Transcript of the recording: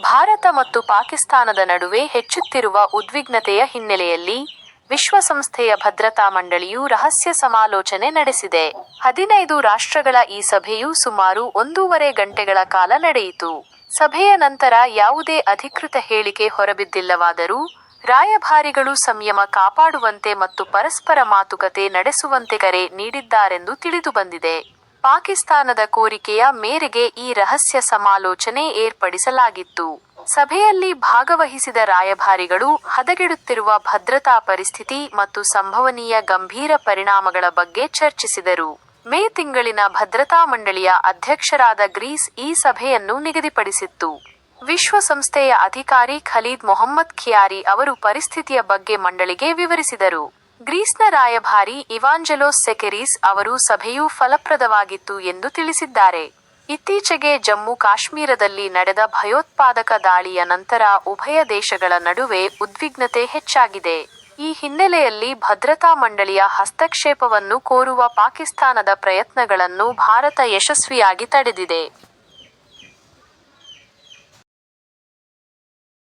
ಭಾರತ ಮತ್ತು ಪಾಕಿಸ್ತಾನದ ನಡುವೆ ಹೆಚ್ಚುತ್ತಿರುವ ಉದ್ವಿಗ್ನತೆಯ ಹಿನ್ನೆಲೆಯಲ್ಲಿ ವಿಶ್ವಸಂಸ್ಥೆಯ ಭದ್ರತಾ ಮಂಡಳಿಯು ರಹಸ್ಯ ಸಮಾಲೋಚನೆ ನಡೆಸಿದೆ. ಹದಿನೈದು ರಾಷ್ಟ್ರಗಳ ಈ ಸಭೆಯು ಸುಮಾರು ಒಂದೂವರೆ ಗಂಟೆಗಳ ಕಾಲ ನಡೆಯಿತು. ಸಭೆಯ ನಂತರ ಯಾವುದೇ ಅಧಿಕೃತ ಹೇಳಿಕೆ ಹೊರಬಿದ್ದಿಲ್ಲವಾದರೂ, ರಾಯಭಾರಿಗಳು ಸಂಯಮ ಕಾಪಾಡುವಂತೆ ಮತ್ತು ಪರಸ್ಪರ ಮಾತುಕತೆ ನಡೆಸುವಂತೆ ಕರೆ ನೀಡಿದ್ದಾರೆಂದು ತಿಳಿದುಬಂದಿದೆ. ಪಾಕಿಸ್ತಾನದ ಕೋರಿಕೆಯ ಮೇರೆಗೆ ಈ ರಹಸ್ಯ ಸಮಾಲೋಚನೆ ಏರ್ಪಡಿಸಲಾಗಿತ್ತು. ಸಭೆಯಲ್ಲಿ ಭಾಗವಹಿಸಿದ ರಾಯಭಾರಿಗಳು, ಹದಗೆಡುತ್ತಿರುವ ಭದ್ರತಾ ಪರಿಸ್ಥಿತಿ ಮತ್ತು ಸಂಭವನೀಯ ಗಂಭೀರ ಪರಿಣಾಮಗಳ ಬಗ್ಗೆ ಚರ್ಚಿಸಿದರು. ಮೇ ತಿಂಗಳಿನ ಭದ್ರತಾ ಮಂಡಳಿಯ ಅಧ್ಯಕ್ಷರಾದ ಗ್ರೀಸ್ ಈ ಸಭೆಯನ್ನು ನಿಗದಿಪಡಿಸಿತ್ತು. ವಿಶ್ವಸಂಸ್ಥೆಯ ಅಧಿಕಾರಿ ಖಲೀದ್ ಮೊಹಮ್ಮದ್ ಖಿಯಾರಿ ಅವರು ಪರಿಸ್ಥಿತಿಯ ಬಗ್ಗೆ ಮಂಡಳಿಗೆ ವಿವರಿಸಿದರು. ಗ್ರೀಸ್ನ ರಾಯಭಾರಿ ಇವಾಂಜೆಲೋಸ್ ಸೆಕೆರೀಸ್ ಅವರು ಸಭೆಯು ಫಲಪ್ರದವಾಗಿತ್ತು ಎಂದು ತಿಳಿಸಿದ್ದಾರೆ. ಇತ್ತೀಚೆಗೆ ಜಮ್ಮು-ಕಾಶ್ಮೀರದಲ್ಲಿ ನಡೆದ ಭಯೋತ್ಪಾದಕ ದಾಳಿಯ ನಂತರ ಉಭಯ ದೇಶಗಳ ನಡುವೆ ಉದ್ವಿಗ್ನತೆ ಹೆಚ್ಚಾಗಿದೆ. ಈ ಹಿನ್ನೆಲೆಯಲ್ಲಿ ಭದ್ರತಾ ಮಂಡಳಿಯ ಹಸ್ತಕ್ಷೇಪವನ್ನು ಕೋರುವ ಪಾಕಿಸ್ತಾನದ ಪ್ರಯತ್ನಗಳನ್ನು ಭಾರತ ಯಶಸ್ವಿಯಾಗಿ ತಡೆದಿದೆ.